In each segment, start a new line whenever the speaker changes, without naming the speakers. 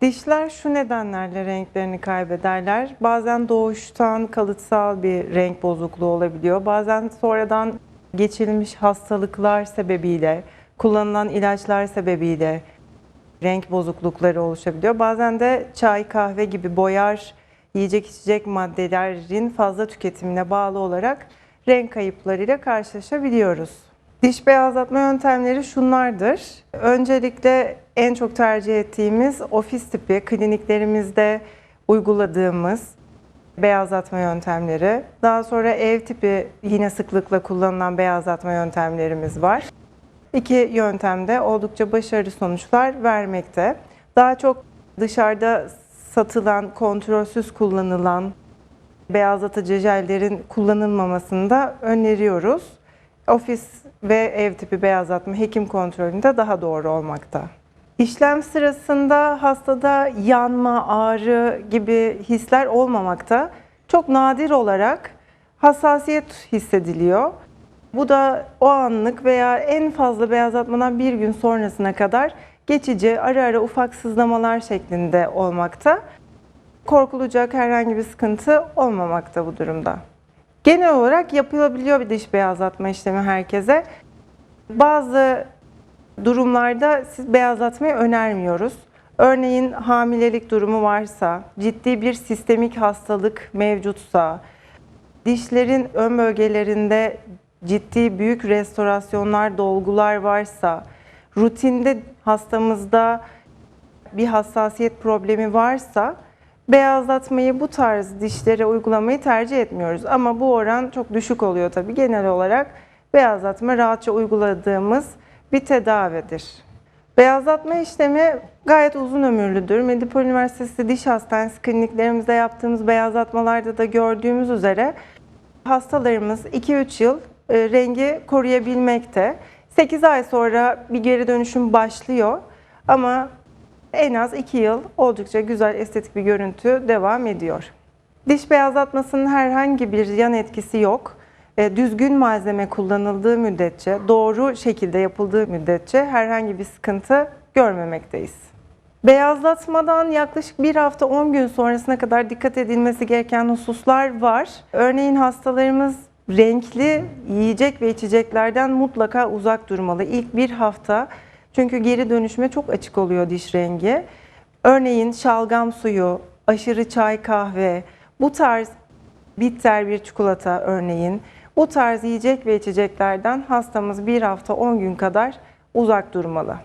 Dişler şu nedenlerle renklerini kaybederler. Bazen doğuştan kalıtsal bir renk bozukluğu olabiliyor. Bazen sonradan geçirilmiş hastalıklar sebebiyle, kullanılan ilaçlar sebebiyle renk bozuklukları oluşabiliyor. Bazen de çay, kahve gibi boyar, yiyecek içecek maddelerin fazla tüketimine bağlı olarak renk kayıplarıyla karşılaşabiliyoruz. Diş beyazlatma yöntemleri şunlardır. Öncelikle en çok tercih ettiğimiz ofis tipi kliniklerimizde uyguladığımız beyazlatma yöntemleri. Daha sonra ev tipi yine sıklıkla kullanılan beyazlatma yöntemlerimiz var. İki yöntemde oldukça başarılı sonuçlar vermekte. Daha çok dışarıda satılan, kontrolsüz kullanılan beyazlatıcı jellerin kullanılmamasını da öneriyoruz. Ofis ve ev tipi beyazlatma hekim kontrolünde daha doğru olmakta. İşlem sırasında hastada yanma, ağrı gibi hisler olmamakta. Çok nadir olarak hassasiyet hissediliyor. Bu da o anlık veya en fazla beyazlatmadan bir gün sonrasına kadar geçici ara ara ufak sızlamalar şeklinde olmakta. Korkulacak herhangi bir sıkıntı olmamakta bu durumda. Genel olarak yapılabiliyor bir diş beyazlatma işlemi herkese. Bazı durumlarda siz beyazlatmayı önermiyoruz. Örneğin hamilelik durumu varsa, ciddi bir sistemik hastalık mevcutsa, dişlerin ön bölgelerinde ciddi büyük restorasyonlar, dolgular varsa, rutinde hastamızda bir hassasiyet problemi varsa beyazlatmayı bu tarz dişlere uygulamayı tercih etmiyoruz. Ama bu oran çok düşük oluyor tabii. Genel olarak beyazlatma rahatça uyguladığımız bir tedavidir. Beyazlatma işlemi gayet uzun ömürlüdür. Medipol Üniversitesi Diş Hastanesi kliniklerimizde yaptığımız beyazlatmalarda da gördüğümüz üzere hastalarımız 2-3 yıl e, rengi koruyabilmekte. 8 ay sonra bir geri dönüşüm başlıyor ama en az 2 yıl oldukça güzel estetik bir görüntü devam ediyor. Diş beyazlatmasının herhangi bir yan etkisi yok. E, Düzgün malzeme kullanıldığı müddetçe, doğru şekilde yapıldığı müddetçe herhangi bir sıkıntı görmemekteyiz. Beyazlatmadan yaklaşık bir hafta 10 gün sonrasına kadar dikkat edilmesi gereken hususlar var. Örneğin hastalarımız renkli yiyecek ve içeceklerden mutlaka uzak durmalı. İlk bir hafta çünkü geri dönüşüme çok açık oluyor diş rengi. Örneğin şalgam suyu, aşırı çay, kahve, bu tarz bitter bir çikolata örneğin, bu tarz yiyecek ve içeceklerden hastamız bir hafta 10 gün kadar uzak durmalı.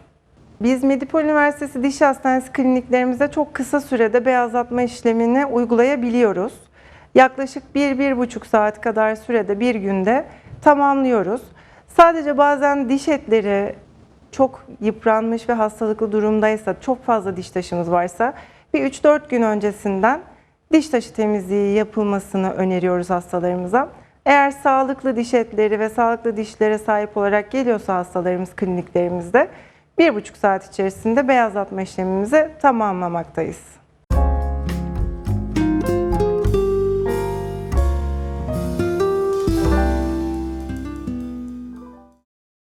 Biz Medipol Üniversitesi Diş Hastanesi kliniklerimizde çok kısa sürede beyazlatma işlemini uygulayabiliyoruz. Yaklaşık 1-1,5 saat kadar sürede bir günde tamamlıyoruz. Sadece bazen diş etleri çok yıpranmış ve hastalıklı durumdaysa, çok fazla diş taşımız varsa bir 3-4 gün öncesinden diş taşı temizliği yapılmasını öneriyoruz hastalarımıza. Eğer sağlıklı diş etleri ve sağlıklı dişlere sahip olarak geliyorsa hastalarımız kliniklerimizde bir buçuk saat içerisinde beyazlatma işlemimizi tamamlamaktayız.